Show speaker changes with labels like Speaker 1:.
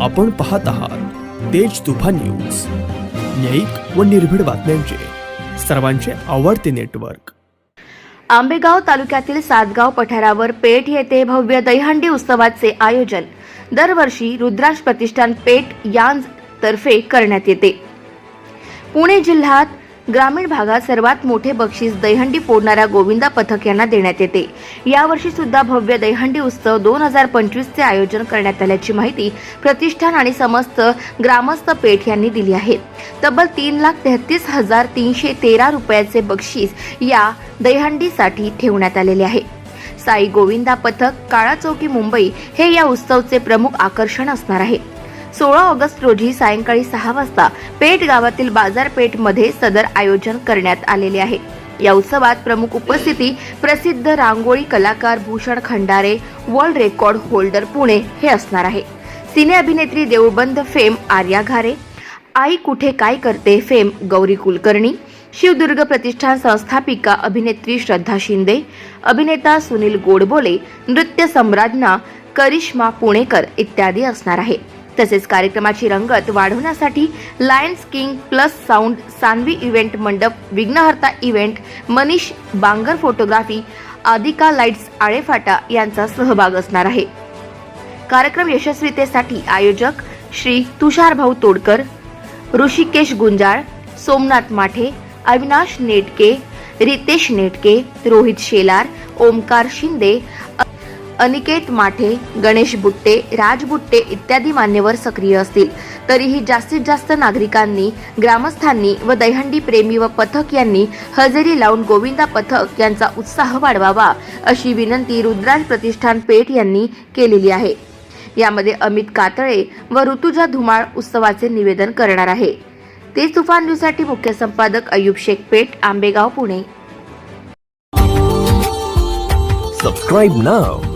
Speaker 1: आपण पाहत आहात तेज तुफान न्यूज. न्यायिक व निर्भीड बातम्यांचे. सर्वांचे आवडते नेटवर्क.
Speaker 2: आंबेगाव तालुक्यातील सातगाव पठारावर पेठ येथे भव्य दहीहंडी उत्सवाचे आयोजन. दरवर्षी रुद्राक्ष प्रतिष्ठान पेठ यांतर्फे करण्यात येते. पुणे जिल्ह्यात ग्रामीण भागात सर्वात मोठे बक्षीस दहीहंडी फोडणाऱ्या गोविंदा पथक यांना देण्यात येते. यावर्षी सुद्धा भव्य दहीहंडी उत्सव दोन हजार पंचवीसचे आयोजन करण्यात आल्याची माहिती प्रतिष्ठान आणि समस्त ग्रामस्थ पेठ यांनी दिली आहे. तब्बल तीन लाख तेहतीस हजार तीनशे तेरा रुपयाचे बक्षीस या दहीहंडीसाठी ठेवण्यात आलेले आहे. साई गोविंदा पथक काळा चौकी मुंबई हे या उत्सवचे प्रमुख आकर्षण असणार आहे. सोळा ऑगस्ट रोजी सायंकाळी सहा वाजता पेठ गावातील बाजारपेठमध्ये सदर आयोजन करण्यात आलेले आहे. या उत्सवात प्रमुख उपस्थिती प्रसिद्ध रांगोळी कलाकार Bhushan Khandare world record holder Pune हे असणार आहे. सिने अभिनेत्री देऊळबंद फेम आर्या घारे आई कुठे काय करते फेम गौरी कुलकर्णी शिवदुर्ग प्रतिष्ठान संस्थापिका अभिनेत्री श्रद्धा शिंदे अभिनेता सुनील गोडबोले नृत्य सम्राज्ञा करिश्मा पुणेकर इत्यादी असणार आहे. तसेच कार्यक्रमाची रंगत वाढवण्यासाठी lions king plus sound Sanvi event Mandap Vighnaharta event Manish Bangar photography Adika lights Alephata यांचा सहभाग असणार आहे. कार्यक्रम यशस्वीतेसाठी आयोजक श्री तुषार भाऊ तोडकर ऋषिकेश गुंजाळ सोमनाथ माठे अविनाश नेटके रितेश नेटके रोहित शेलार ओमकार शिंदे अनिकेत माठे गणेश बुट्टे राज बुट्टे इत्यादी मान्यवर सक्रिय असतील. तरीही जास्तीत जास्त नागरिकांनी ग्रामस्थांनी व दहीहंडी प्रेमी व पथक यांनी हजेरी लावून गोविंदा पथक यांचा उत्साह वाढवावा अशी विनंती रुद्राज प्रतिष्ठान पेठ यांनी केलेली आहे. यामध्ये अमित कातळे व ऋतुजा धुमाळ उत्सवाचे निवेदन करणार आहे. तेज तुफान न्यूजसाठी मुख्य संपादक अयुब शेख पेठ आंबेगाव पुणे.
Speaker 3: Subscribe now